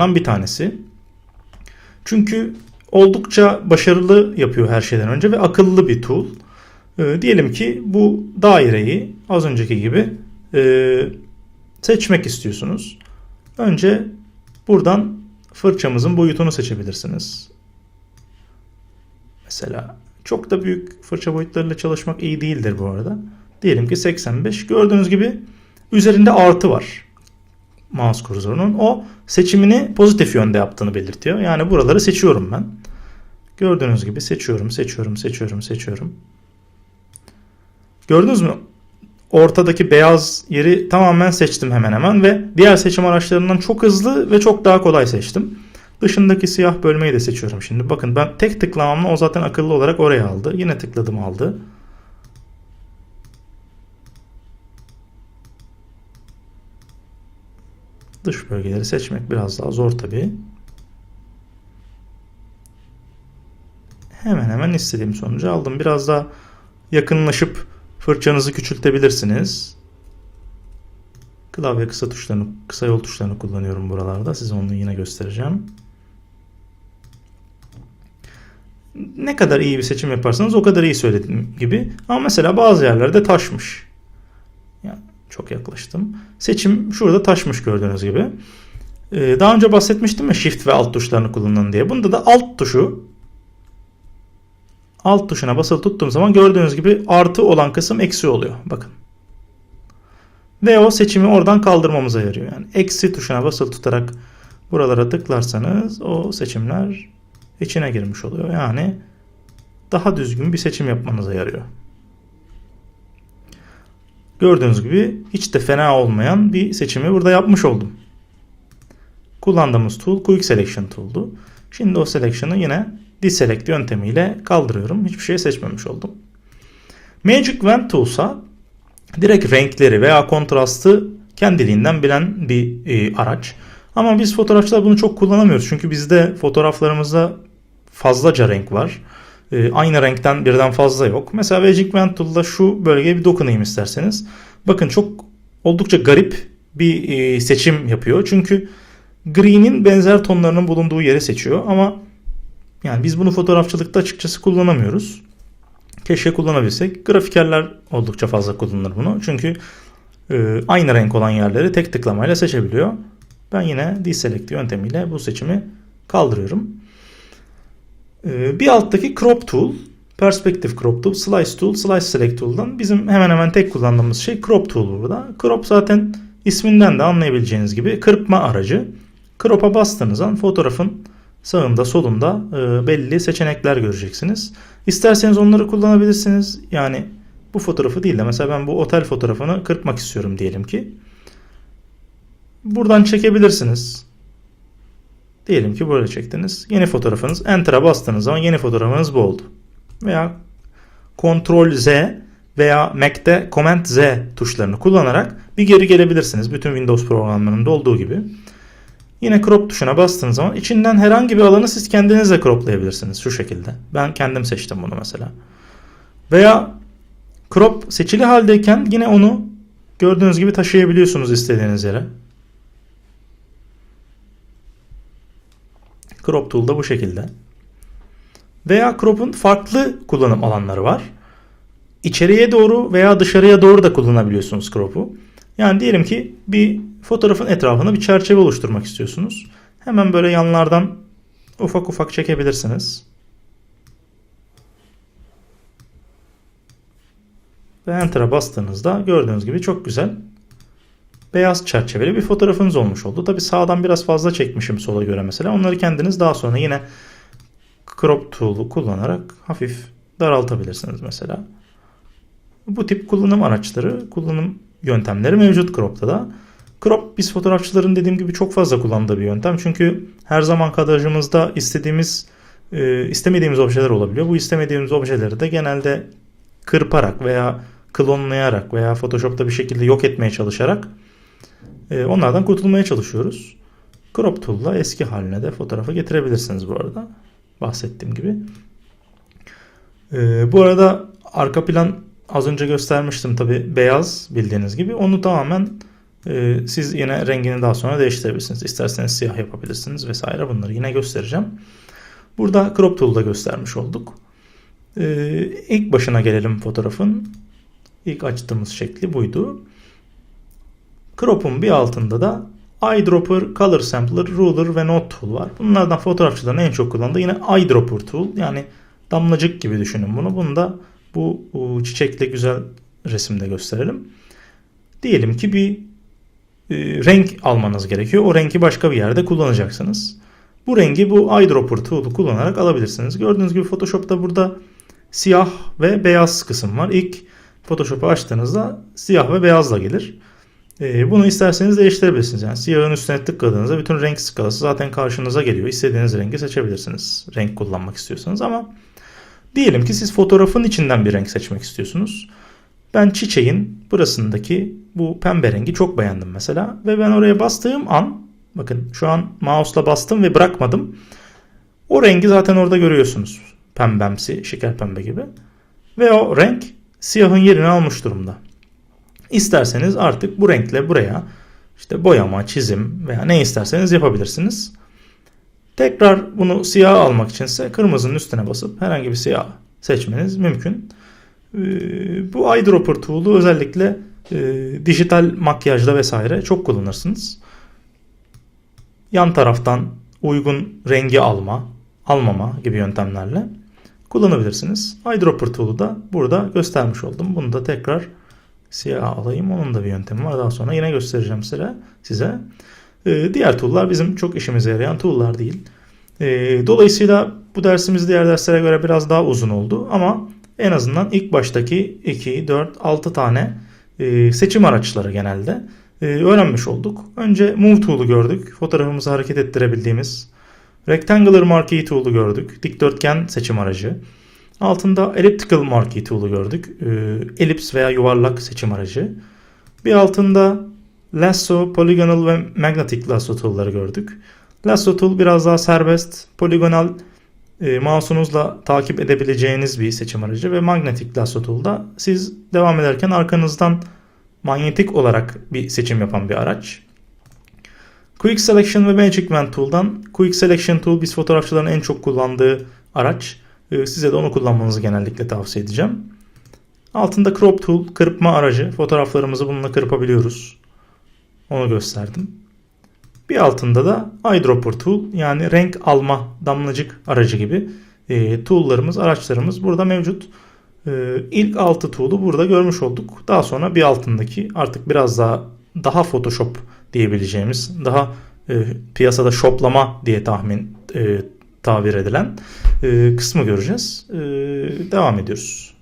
tool'larından bir tanesi. Çünkü oldukça başarılı yapıyor her şeyden önce ve akıllı bir tool. Ee, diyelim ki bu daireyi az önceki gibi e, seçmek istiyorsunuz. Önce buradan fırçamızın boyutunu seçebilirsiniz. Mesela çok da büyük fırça boyutlarıyla çalışmak iyi değildir bu arada. Diyelim ki 85. Gördüğünüz gibi üzerinde artı var. Mouse kursorunun. O seçimini pozitif yönde yaptığını belirtiyor. Yani buraları seçiyorum ben. Gördüğünüz gibi seçiyorum, seçiyorum, seçiyorum, seçiyorum. Gördünüz mü? Ortadaki beyaz yeri tamamen seçtim hemen hemen ve diğer seçim araçlarından çok hızlı ve çok daha kolay seçtim. Dışındaki siyah bölmeyi de seçiyorum şimdi. Bakın ben tek tıklamamla o zaten akıllı olarak oraya aldı. Yine tıkladım aldı. Dış bölgeleri seçmek biraz daha zor tabii. Hemen hemen istediğim sonucu aldım. Biraz daha yakınlaşıp fırçanızı küçültebilirsiniz. Klavye kısa tuşlarını, kısa yol tuşlarını kullanıyorum buralarda. Size onu yine göstereceğim. Ne kadar iyi bir seçim yaparsanız o kadar iyi söylediğim gibi. Ama mesela bazı yerlerde taşmış. Çok yaklaştım. Seçim şurada taşmış gördüğünüz gibi. Ee, daha önce bahsetmiştim ya Shift ve Alt tuşlarını kullanın diye. Bunda da Alt tuşu Alt tuşuna basılı tuttuğum zaman gördüğünüz gibi artı olan kısım eksi oluyor. Bakın. Ve o seçimi oradan kaldırmamıza yarıyor. Yani eksi tuşuna basılı tutarak buralara tıklarsanız o seçimler içine girmiş oluyor. Yani daha düzgün bir seçim yapmanıza yarıyor. Gördüğünüz gibi hiç de fena olmayan bir seçimi burada yapmış oldum. Kullandığımız tool Quick Selection tool'du. Şimdi o selection'ı yine deselect yöntemiyle kaldırıyorum. Hiçbir şey seçmemiş oldum. Magic Wand Tools'a direkt renkleri veya kontrastı kendiliğinden bilen bir e, araç. Ama biz fotoğrafçılar bunu çok kullanamıyoruz. Çünkü bizde fotoğraflarımızda fazlaca renk var. E, aynı renkten birden fazla yok. Mesela Magic Wand Tool'da şu bölgeye bir dokunayım isterseniz. Bakın çok oldukça garip bir e, seçim yapıyor. Çünkü green'in benzer tonlarının bulunduğu yeri seçiyor. Ama yani biz bunu fotoğrafçılıkta açıkçası kullanamıyoruz. Keşke kullanabilsek. Grafikerler oldukça fazla kullanır bunu. Çünkü e, aynı renk olan yerleri tek tıklamayla seçebiliyor. Ben yine deselect yöntemiyle bu seçimi kaldırıyorum. E, bir alttaki crop tool, perspective crop tool, slice tool, slice select tool'dan bizim hemen hemen tek kullandığımız şey crop tool burada. Crop zaten isminden de anlayabileceğiniz gibi kırpma aracı. Crop'a bastığınız an fotoğrafın sağında solunda e, belli seçenekler göreceksiniz. İsterseniz onları kullanabilirsiniz. Yani bu fotoğrafı değil de mesela ben bu otel fotoğrafını kırpmak istiyorum diyelim ki. Buradan çekebilirsiniz. Diyelim ki böyle çektiniz. Yeni fotoğrafınız Enter'a bastığınız zaman yeni fotoğrafınız bu oldu. Veya Ctrl Z veya Mac'te Command Z tuşlarını kullanarak bir geri gelebilirsiniz. Bütün Windows programlarında olduğu gibi. Yine crop tuşuna bastığınız zaman içinden herhangi bir alanı siz kendiniz de croplayabilirsiniz şu şekilde. Ben kendim seçtim bunu mesela. Veya crop seçili haldeyken yine onu gördüğünüz gibi taşıyabiliyorsunuz istediğiniz yere. Crop tool da bu şekilde. Veya crop'un farklı kullanım alanları var. İçeriye doğru veya dışarıya doğru da kullanabiliyorsunuz crop'u. Yani diyelim ki bir fotoğrafın etrafında bir çerçeve oluşturmak istiyorsunuz. Hemen böyle yanlardan ufak ufak çekebilirsiniz. Ve Enter'a bastığınızda gördüğünüz gibi çok güzel beyaz çerçeveli bir fotoğrafınız olmuş oldu. Tabi sağdan biraz fazla çekmişim sola göre mesela. Onları kendiniz daha sonra yine crop tool'u kullanarak hafif daraltabilirsiniz mesela. Bu tip kullanım araçları, kullanım yöntemleri mevcut crop'ta da. Crop biz fotoğrafçıların dediğim gibi çok fazla kullandığı bir yöntem. Çünkü her zaman kadrajımızda istediğimiz e, istemediğimiz objeler olabiliyor. Bu istemediğimiz objeleri de genelde kırparak veya klonlayarak veya Photoshop'ta bir şekilde yok etmeye çalışarak e, onlardan kurtulmaya çalışıyoruz. Crop Tool'la eski haline de fotoğrafı getirebilirsiniz bu arada. Bahsettiğim gibi. E, bu arada arka plan az önce göstermiştim tabi beyaz bildiğiniz gibi. Onu tamamen Ee, siz yine rengini daha sonra değiştirebilirsiniz. İsterseniz siyah yapabilirsiniz vesaire. Bunları yine göstereceğim. Burada crop tool'da göstermiş olduk. Ee, ilk başına gelelim fotoğrafın. İlk açtığımız şekli buydu. Crop'un bir altında da eyedropper, color sampler, ruler ve note tool var. Bunlardan fotoğrafçıların en çok kullandığı yine eyedropper tool. Yani damlacık gibi düşünün bunu. Bunu da bu, çiçekli güzel resimde gösterelim. Diyelim ki bir e, renk almanız gerekiyor. O rengi başka bir yerde kullanacaksınız. Bu rengi bu eyedropper tool'u kullanarak alabilirsiniz. Gördüğünüz gibi Photoshop'ta burada siyah ve beyaz kısım var. İlk Photoshop'u açtığınızda siyah ve beyazla gelir. Ee, bunu isterseniz değiştirebilirsiniz. Yani siyahın üstüne tıkladığınızda bütün renk skalası zaten karşınıza geliyor. İstediğiniz rengi seçebilirsiniz. Renk kullanmak istiyorsanız ama diyelim ki siz fotoğrafın içinden bir renk seçmek istiyorsunuz. Ben çiçeğin burasındaki bu pembe rengi çok beğendim mesela ve ben oraya bastığım an bakın şu an mouse'la bastım ve bırakmadım. O rengi zaten orada görüyorsunuz. Pembemsi, şeker pembe gibi. Ve o renk siyahın yerini almış durumda. İsterseniz artık bu renkle buraya işte boyama, çizim veya ne isterseniz yapabilirsiniz. Tekrar bunu siyah almak içinse kırmızının üstüne basıp herhangi bir siyah seçmeniz mümkün. Ee, bu eyedropper tool'u özellikle e, dijital makyajda vesaire çok kullanırsınız. Yan taraftan uygun rengi alma, almama gibi yöntemlerle kullanabilirsiniz. Eyedropper tool'u da burada göstermiş oldum. Bunu da tekrar siyah alayım. Onun da bir yöntemi var. Daha sonra yine göstereceğim size. size. Ee, diğer tool'lar bizim çok işimize yarayan tool'lar değil. Ee, dolayısıyla bu dersimiz diğer derslere göre biraz daha uzun oldu ama en azından ilk baştaki 2, 4, 6 tane e, seçim araçları genelde e, öğrenmiş olduk. Önce Move Tool'u gördük. Fotoğrafımızı hareket ettirebildiğimiz. Rectangular Marquee Tool'u gördük. Dikdörtgen seçim aracı. Altında Elliptical Marquee Tool'u gördük. Elips veya yuvarlak seçim aracı. Bir altında Lasso, Polygonal ve Magnetic Lasso Tool'ları gördük. Lasso Tool biraz daha serbest, poligonal e, mouse'unuzla takip edebileceğiniz bir seçim aracı ve Magnetic Lasso Tool'da siz devam ederken arkanızdan manyetik olarak bir seçim yapan bir araç. Quick Selection ve Magic Wand Tool'dan Quick Selection Tool biz fotoğrafçıların en çok kullandığı araç. E, size de onu kullanmanızı genellikle tavsiye edeceğim. Altında Crop Tool, kırpma aracı. Fotoğraflarımızı bununla kırpabiliyoruz. Onu gösterdim. Bir altında da eyedropper tool yani renk alma damlacık aracı gibi e, tool'larımız, araçlarımız burada mevcut. E, ilk altı tool'u burada görmüş olduk. Daha sonra bir altındaki artık biraz daha daha Photoshop diyebileceğimiz, daha e, piyasada shoplama diye tahmin e, tabir edilen e, kısmı göreceğiz. E, devam ediyoruz.